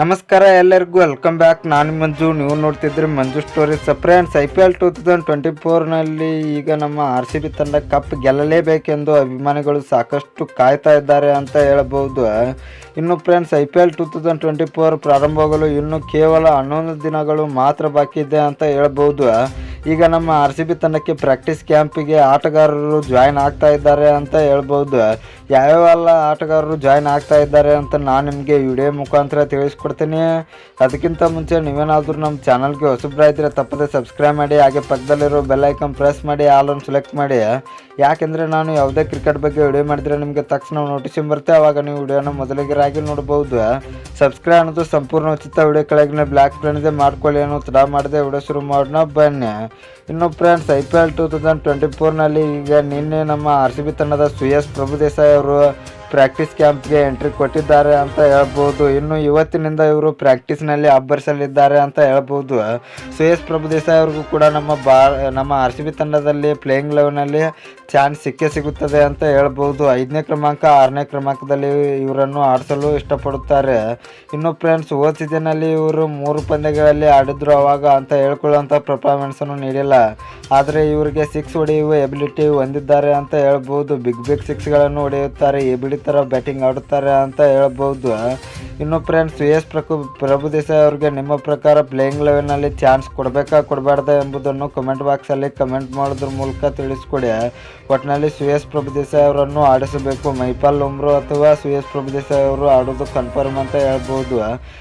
ನಮಸ್ಕಾರ ಎಲ್ಲರಿಗೂ welcome back ನಾನು ಮಂಜು, ನೀವು ನೋಡ್ತಿದ್ರೆ Manju story friends I P L two thousand twenty ಫೋರ್ನಲ್ಲಿ ಈಗ ನಮ್ಮ ಆರ್ ಸಿ ಬಿ ತಂಡ ಕಪ್ ಗೆಲ್ಲಲೇಬೇಕೆಂದು ಅಭಿಮಾನಿಗಳು ಸಾಕಷ್ಟು ಕಾಯ್ತಾ ಇದ್ದಾರೆ ಅಂತ ಹೇಳಬಹುದು. ಇನ್ನು friends I P L two thousand twenty four ಪ್ರಾರಂಭವಾಗಲು ಇನ್ನು ಕೇವಲ ಹನ್ನೊಂದು ದಿನಗಳು ಮಾತ್ರ ಬಾಕಿ ಇದೆ ಅಂತ ಹೇಳ್ಬೋದು ಈಗ ನಮ್ಮ ಆರ್ ಸಿ ಬಿ ತಂಡಕ್ಕೆ ಪ್ರಾಕ್ಟೀಸ್ ಕ್ಯಾಂಪಿಗೆ ಆಟಗಾರರು ಜಾಯ್ನ್ ಆಗ್ತಾ ಇದ್ದಾರೆ ಅಂತ ಹೇಳ್ಬೋದು. ಯಾವ್ಯಾವೆಲ್ಲ ಆಟಗಾರರು ಜಾಯ್ನ್ ಆಗ್ತಾ ಇದ್ದಾರೆ ಅಂತ ನಾನು ನಿಮಗೆ ವಿಡಿಯೋ ಮುಖಾಂತರ ತಿಳಿಸ್ಕೊಡ್ತೀನಿ. ಅದಕ್ಕಿಂತ ಮುಂಚೆ ನೀವೇನಾದರೂ ನಮ್ಮ ಚಾನಲ್ಗೆ ಇದ್ದರೆ ತಪ್ಪದೆ ಸಬ್ಸ್ಕ್ರೈಬ್ ಮಾಡಿ, ಹಾಗೆ ಪಕ್ಕದಲ್ಲಿರೋ ಬೆಲ್ ಐಕನ್ ಪ್ರೆಸ್ ಮಾಡಿ ಆಲನ್ನು ಸೆಲೆಕ್ಟ್ ಮಾಡಿ. ಯಾಕೆಂದರೆ ನಾನು ಯಾವುದೇ ಕ್ರಿಕೆಟ್ ಬಗ್ಗೆ ವಿಡಿಯೋ ಮಾಡಿದರೆ ನಿಮಗೆ ತಕ್ಷಣ ನೋಟಿಸ್ ಬರುತ್ತೆ ಆವಾಗ ನೀವು ವಿಡಿಯೋನ ಮೊದಲಿಗರಾಗಿ ನೋಡ್ಬೋದು. ಸಬ್ಸ್ಕ್ರೈಬ್ ಅನ್ನೋದು ಸಂಪೂರ್ಣ ಉಚಿತ ವಿಡಿಯೋ ಕೆಳಗಿನ ಬ್ಲ್ಯಾಕ್ ಫ್ರೆಂಡ್ದೆ ಮಾಡ್ಕೊಳ್ಳಿ ಅನ್ನೋ ತಡ ಮಾಡಿದೆ, ವಿಡಿಯೋ ಶುರು ಮಾಡೋಣ, ಬನ್ನಿ. ಇನ್ನು friends I P L two thousand twenty ಫೋರ್ನಲ್ಲಿ ಈಗ ನಿನ್ನೆ ನಮ್ಮ ಆರ್ ಸಿ ಬಿ ತಂಡದ ಸುಯಸ್ ಪ್ರಭುದೇಸಾಯಿ ಅವರು ಪ್ರಾಕ್ಟೀಸ್ ಕ್ಯಾಂಪ್ಗೆ ಎಂಟ್ರಿ ಕೊಟ್ಟಿದ್ದಾರೆ ಅಂತ ಹೇಳ್ಬೋದು. ಇನ್ನು ಇವತ್ತಿನಿಂದ ಇವರು ಪ್ರಾಕ್ಟೀಸ್ನಲ್ಲಿ ಅಬ್ಬರಿಸಲಿದ್ದಾರೆ ಅಂತ ಹೇಳ್ಬೋದು. ಸುಯೇಶ್ ಪ್ರಭು ದೇಸಾಯಿ ಅವ್ರಿಗೂ ಕೂಡ ನಮ್ಮ ಬಾ, ನಮ್ಮ ಆರ್ ಸಿ ಬಿ ತಂಡದಲ್ಲಿ ಪ್ಲೇಯಿಂಗ್ ಲೆವೆನಲ್ಲಿ ಚಾನ್ಸ್ ಸಿಕ್ಕೇ ಸಿಗುತ್ತದೆ ಅಂತ ಹೇಳ್ಬೋದು. ಐದನೇ ಕ್ರಮಾಂಕ, ಆರನೇ ಕ್ರಮಾಂಕದಲ್ಲಿ ಇವರನ್ನು ಆಡಿಸಲು ಇಷ್ಟಪಡುತ್ತಾರೆ. ಇನ್ನು ಫ್ರೆಂಡ್ಸ್ ಓದ್ ಸೀಸನಲ್ಲಿ ಇವರು ಮೂರು ಪಂದ್ಯಗಳಲ್ಲಿ ಆಡಿದ್ರು ಅವಾಗ ಅಂತ ಹೇಳ್ಕೊಳ್ಳುವಂಥ ಪರ್ಫಾರ್ಮೆನ್ಸನ್ನು ನೀಡಿಲ್ಲ. ಆದರೆ ಇವರಿಗೆ ಸಿಕ್ಸ್ ಹೊಡೆಯುವ ಎಬಿಲಿಟಿ ಹೊಂದಿದ್ದಾರೆ ಅಂತ ಹೇಳ್ಬೋದು. ಬಿಗ್ ಬಿಗ್ ಸಿಕ್ಸ್ಗಳನ್ನು ಹೊಡೆಯುತ್ತಾರೆ ಎಬಿಡಿ ಥರ ಬ್ಯಾಟಿಂಗ್ ಆಡುತ್ತಾರೆ ಅಂತ ಹೇಳ್ಬೋದು. ಇನ್ನು friends V S Prabhu Desai ಅವ್ರಿಗೆ ನಿಮ್ಮ ಪ್ರಕಾರ ಪ್ಲೇಯಿಂಗ್ ಲೆವೆಲ್ನಲ್ಲಿ ಚಾನ್ಸ್ ಕೊಡಬೇಕಾ, ಕೊಡಬಾರ್ದ ಎಂಬುದನ್ನು ಕಮೆಂಟ್ ಬಾಕ್ಸಲ್ಲಿ ಕಮೆಂಟ್ ಮಾಡೋದ್ರ ಮೂಲಕ ತಿಳಿಸ್ಕೊಡಿ. ಒಟ್ಟಿನಲ್ಲಿ ಎಸ್ ಪ್ರಭು ದೇಸಾಯಿ ಅವರನ್ನು ಆಡಿಸಬೇಕು ಮೈಪಾಲ್ ಉಮ್ರು ಅಥವಾ ಸುಯೇಶ್ ಪ್ರಭು ದೇಸಾಯಿ ಅವರು ಆಡೋದು ಕನ್ಫರ್ಮ್ ಅಂತ ಹೇಳ್ಬೋದು.